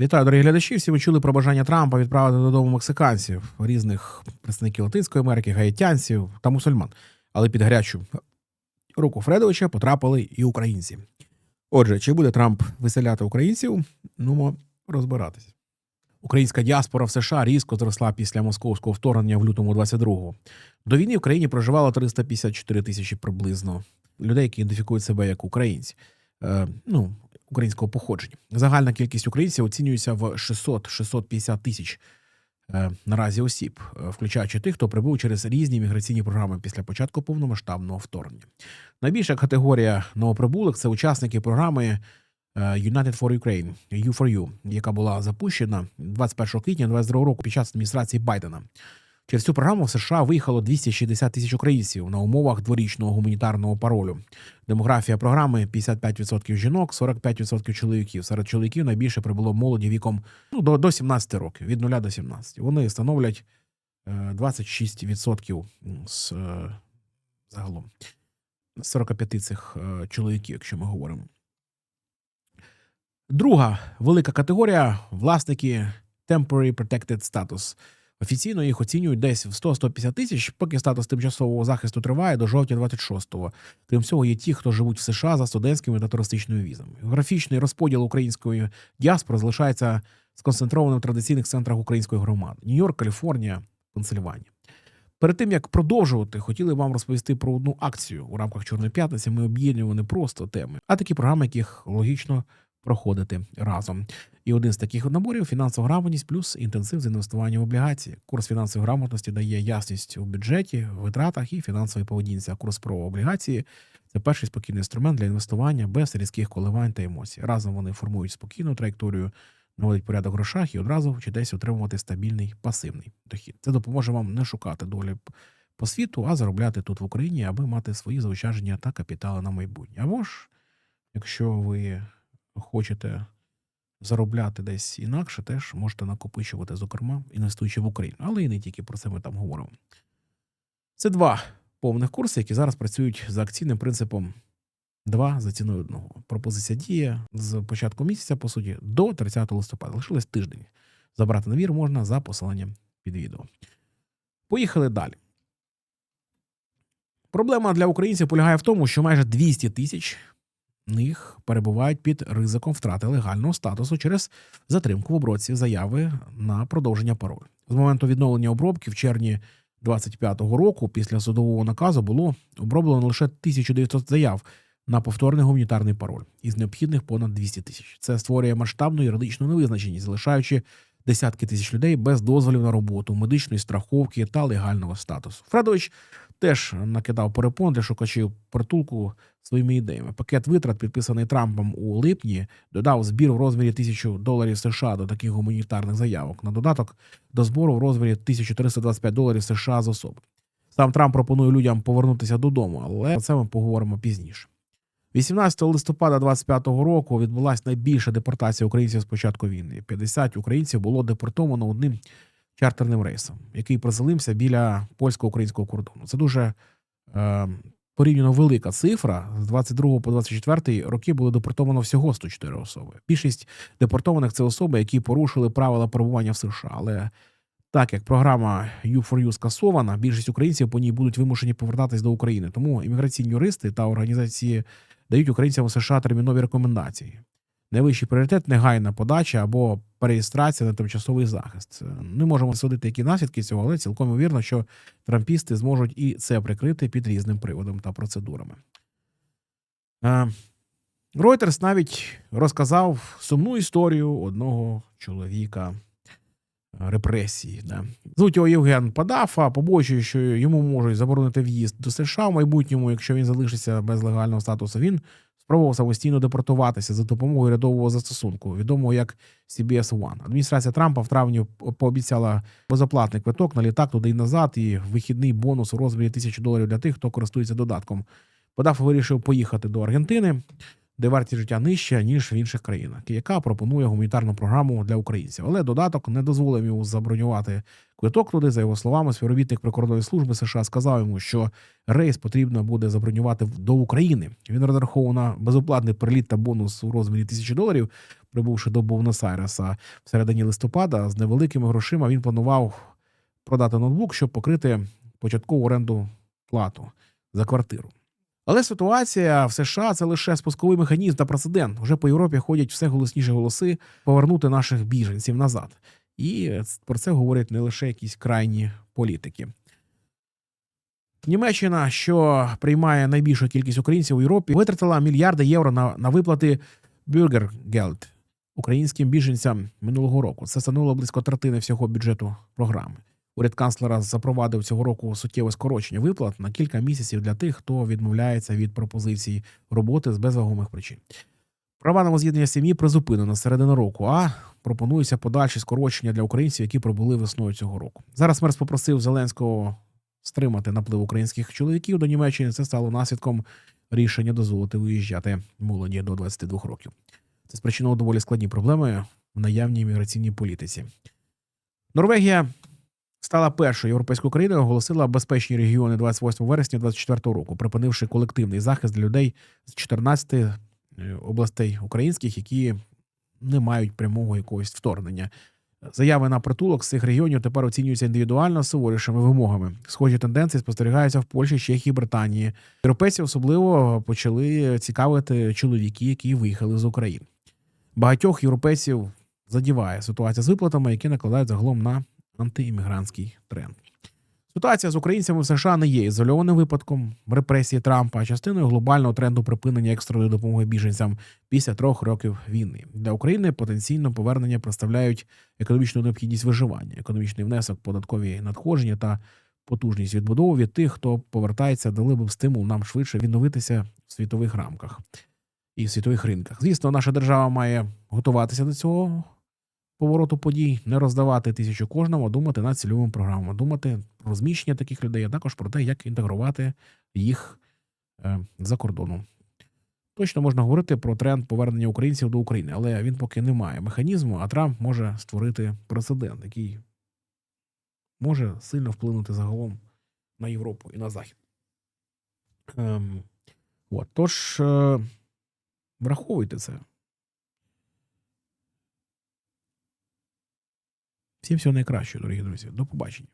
Вітаю, дорогі глядачі. Всі ви чули про бажання Трампа відправити додому мексиканців, різних представників Латинської Америки, гаїтянців та мусульман. Але під гарячу руку Фредовича потрапили і українці. Отже, чи буде Трамп виселяти українців? Ну, розбиратись. Українська діаспора в США різко зросла після московського вторгнення в лютому 22-го. До війни в країні проживало 354 тисячі приблизно людей, які ідентифікують себе як українці. Е, ну, українського походження. Загальна кількість українців оцінюється в 600-650 тисяч е, наразі осіб, е, включаючи тих, хто прибув через різні міграційні програми після початку повномасштабного вторгнення. Найбільша категорія новоприбулих це учасники програми е, United for Ukraine U4U, яка була запущена 21 квітня 2022 року під час адміністрації Байдена. Через цю програму в США виїхало 260 тисяч українців на умовах дворічного гуманітарного паролю. Демографія програми 55% жінок, 45% чоловіків. Серед чоловіків найбільше прибуло молоді віком ну, до, до 17 років, від 0 до 17. Вони становлять е, 26% з е, загалом з 45 цих е, чоловіків, якщо ми говоримо. Друга велика категорія власники Temporary Protected Status. Офіційно їх оцінюють десь в 100-150 тисяч, поки статус тимчасового захисту триває до жовтня 26-го. Крім цього, є ті, хто живуть в США за студентськими та туристичними візами. Графічний розподіл української діаспори залишається сконцентрованим в традиційних центрах української громади: Нью-Йорк, Каліфорнія, Пенсильванія. Перед тим як продовжувати, хотіли вам розповісти про одну акцію у рамках Чорної п'ятниці. Ми об'єднуємо не просто теми, а такі програми, яких логічно проходити разом. І один з таких наборів фінансова грамотність плюс інтенсив з інвестування в облігації. Курс фінансової грамотності дає ясність у бюджеті, витратах і фінансовій поведінці. А курс про облігації це перший спокійний інструмент для інвестування без різких коливань та емоцій. Разом вони формують спокійну траєкторію, наводять порядок в грошах і одразу вчитесь отримувати стабільний пасивний дохід. Це допоможе вам не шукати долі по світу, а заробляти тут в Україні, аби мати свої заощадження та капітали на майбутнє. Або ж, якщо ви хочете заробляти десь інакше, теж можете накопичувати, зокрема, інвестуючи в Україну. Але і не тільки про це ми там говоримо. Це два повних курси, які зараз працюють за акційним принципом два за ціною одного. Пропозиція діє з початку місяця, по суті, до 30 листопада. Лишилось тиждень. Забрати набір можна за посиланням під відео. Поїхали далі. Проблема для українців полягає в тому, що майже 200 тисяч них перебувають під ризиком втрати легального статусу через затримку в обробці заяви на продовження паролю. З моменту відновлення обробки в червні 25-го року після судового наказу було оброблено лише 1900 заяв на повторний гуманітарний пароль із необхідних понад 200 тисяч. Це створює масштабну юридичну невизначеність, залишаючи десятки тисяч людей без дозволів на роботу, медичної страховки та легального статусу. Фредович теж накидав перепон для шукачів притулку своїми ідеями. Пакет витрат, підписаний Трампом у липні, додав збір в розмірі тисячу доларів США до таких гуманітарних заявок. На додаток до збору в розмірі 1325 доларів США з особи. Сам Трамп пропонує людям повернутися додому, але про це ми поговоримо пізніше. 18 листопада 25-го року відбулася найбільша депортація українців з початку війни. 50 українців було депортовано одним чартерним рейсом, який приземлився біля польсько-українського кордону. Це дуже е, порівняно велика цифра. З 22 по 24 роки було депортовано всього 104 особи. Більшість депортованих це особи, які порушили правила перебування в США. Але так як програма U4U скасована, більшість українців по ній будуть вимушені повертатись до України. Тому імміграційні юристи та організації дають українцям у США термінові рекомендації. Найвищий пріоритет негайна подача або переєстрація на тимчасовий захист. Не можемо судити, які наслідки цього, але цілком ймовірно, що трампісти зможуть і це прикрити під різним приводом та процедурами. Reuters навіть розказав сумну історію одного чоловіка репресії. Да. Звуть його Євген Падафа, побоюючи, що йому можуть заборонити в'їзд до США в майбутньому, якщо він залишиться без легального статусу. Він спробував самостійно депортуватися за допомогою рядового застосунку, відомого як CBS One. Адміністрація Трампа в травні пообіцяла безоплатний квиток на літак туди і назад, і вихідний бонус у розмірі тисячі доларів для тих, хто користується додатком. подав, вирішив поїхати до Аргентини. Де вартість життя нижча, ніж в інших країнах, яка пропонує гуманітарну програму для українців. Але додаток не дозволив йому забронювати квиток туди. За його словами, співробітник прикордонної служби США сказав йому, що рейс потрібно буде забронювати до України. Він розраховував на безоплатний приліт та бонус у розмірі тисячі доларів, прибувши до Бовнос-Айреса в середині листопада. З невеликими грошима він планував продати ноутбук, щоб покрити початкову оренду плату за квартиру. Але ситуація в США це лише спусковий механізм та прецедент. Уже по Європі ходять все голосніші голоси повернути наших біженців назад. І про це говорять не лише якісь крайні політики. Німеччина, що приймає найбільшу кількість українців у Європі, витратила мільярди євро на, на виплати Bürgergeld українським біженцям минулого року. Це становило близько третини всього бюджету програми. Уряд канцлера запровадив цього року суттєве скорочення виплат на кілька місяців для тих, хто відмовляється від пропозицій роботи з безвагомих причин. Права на воз'єднання сім'ї призупинено з середини року, а пропонується подальші скорочення для українців, які прибули весною цього року. Зараз Мерс попросив Зеленського стримати наплив українських чоловіків до Німеччини. Це стало наслідком рішення дозволити виїжджати молоді до 22 років. Це спричинило доволі складні проблеми в наявній міграційній політиці. Норвегія стала першою європейською країною, оголосила безпечні регіони 28 вересня 2024 року, припинивши колективний захист для людей з 14 е, областей українських, які не мають прямого якогось вторгнення. Заяви на притулок з цих регіонів тепер оцінюються індивідуально суворішими вимогами. Схожі тенденції спостерігаються в Польщі, Чехії, Британії. Європейці особливо почали цікавити чоловіки, які виїхали з України. Багатьох європейців задіває ситуація з виплатами, які накладають загалом на антиіммігрантський тренд. Ситуація з українцями в США не є ізольованим випадком репресії Трампа, а частиною глобального тренду припинення екстреної допомоги біженцям після трьох років війни. Для України потенційно повернення представляють економічну необхідність виживання, економічний внесок, податкові надходження та потужність відбудови від тих, хто повертається, дали б стимул нам швидше відновитися в світових рамках і в світових ринках. Звісно, наша держава має готуватися до цього повороту подій, не роздавати тисячу кожному, а думати над цільовими програмами, думати про розміщення таких людей, а також про те, як інтегрувати їх е, за кордоном. Точно можна говорити про тренд повернення українців до України, але він поки не має механізму, а Трамп може створити прецедент, який може сильно вплинути загалом на Європу і на Захід. Ем, от, тож, е, враховуйте це. Всім всього найкращого, дорогі друзі. До побачення.